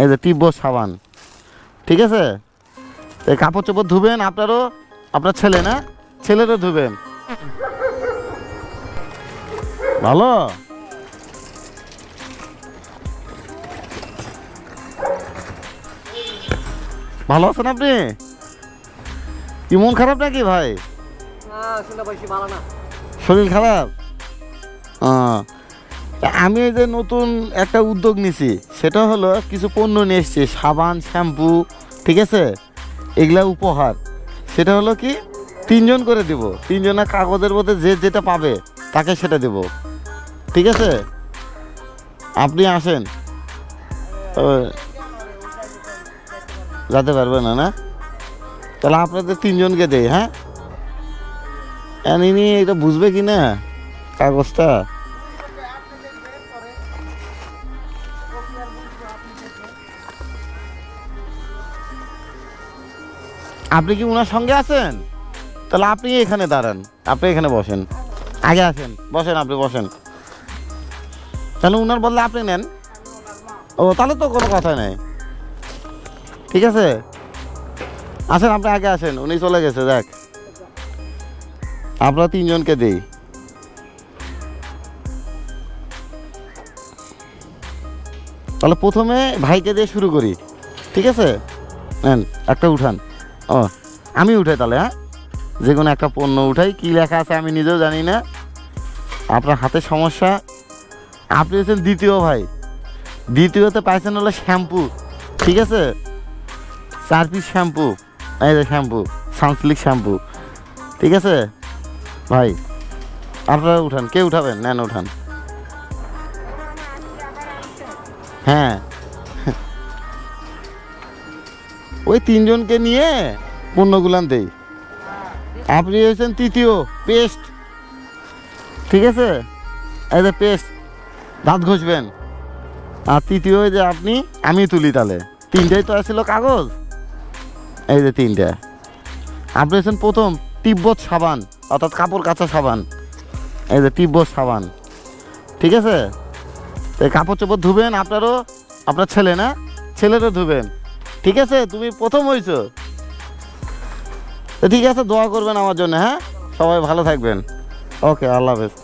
এই যে তীব্র সাবান। ঠিক আছে? এই কাপড় চোপড় ধুবেন আপনারও আপনার ছেলে না? ছেলেরও ধুবেন। ভালো? ভালো আছেন আপনি? কি মন খারাপ নাকি ভাই? শরীর খারাপ? তা আমি যে নতুন একটা উদ্যোগ নিছি, সেটা হলো কিছু পণ্য নিয়ে এসছি, সাবান, শ্যাম্পু, ঠিক আছে? এগুলা উপহার। সেটা হলো কি, তিনজন করে দিব। তিনজনের কাগজের মধ্যে যে যেটা পাবে, তাকে সেটা দেব। ঠিক আছে? আপনি আসেন। যেতে পারবে না না? তাহলে আপনাদের তিনজনকে দেই হ্যাঁ? এটা বুঝবে কি না কাগজটা? আপনি কি ওনার সঙ্গে আছেন? তাহলে আপনি এখানে দাঁড়ান, আপনি এখানে বসেন। আগে আসেন, বসেন আপনি, বসেন। তাহলে উনার বদলে আপনি নেন। ও, তাহলে তো কোনো কথা নেই। ঠিক আছে? আসেন, আপনি আগে আসেন, উনি চলে গেছে দেখ আমরা তিনজনকে দিই। তাহলে প্রথমে ভাইকে দিয়ে শুরু করি। ঠিক আছে? নেন, একটা উঠান। ও, আমি উঠাই তাহলে হ্যাঁ? যে কোনো একটা পণ্য উঠাই, কী লেখা আছে আমি নিজেও জানি না। আপনার হাতে সমস্যা। আপনি হচ্ছেন দ্বিতীয় ভাই। দ্বিতীয়তে পাইছেন হলো শ্যাম্পু, ঠিক আছে? চার পিস শ্যাম্পু, এই যে শ্যাম্পু, সানসিল্ক শ্যাম্পু, ঠিক আছে? ভাই, আপনারা উঠান, কে উঠাবেন? নেন উঠান। হ্যাঁ। ওই তিনজনকে নিয়ে পণ্যগুলান দেই। আপনি হয়েছেন তৃতীয়, পেস্ট। ঠিক আছে? এই যে পেস্ট, দাঁত ঘষবেন। আর তৃতীয় যে আপনি, আমি তুলি তাহলে তিনটাই তো আসছিল কাগজ। এই যে তিনটা। আপনি হচ্ছেন প্রথম, তিব্বত সাবান, অর্থাৎ কাপড় কাচা সাবান। এই যে তিব্বত সাবান। ঠিক আছে? এই কাপড় চোপড় ধুবেন আপনারও, আপনার ছেলে না? ছেলেরও ধুবেন। ঠিক আছে? তুমি প্রথম হয়েছো ঠিক আছে, দোয়া করবেন আমার জন্য হ্যাঁ? সবাই ভালো থাকবেন। ওকে, আল্লাহ হাফেজ।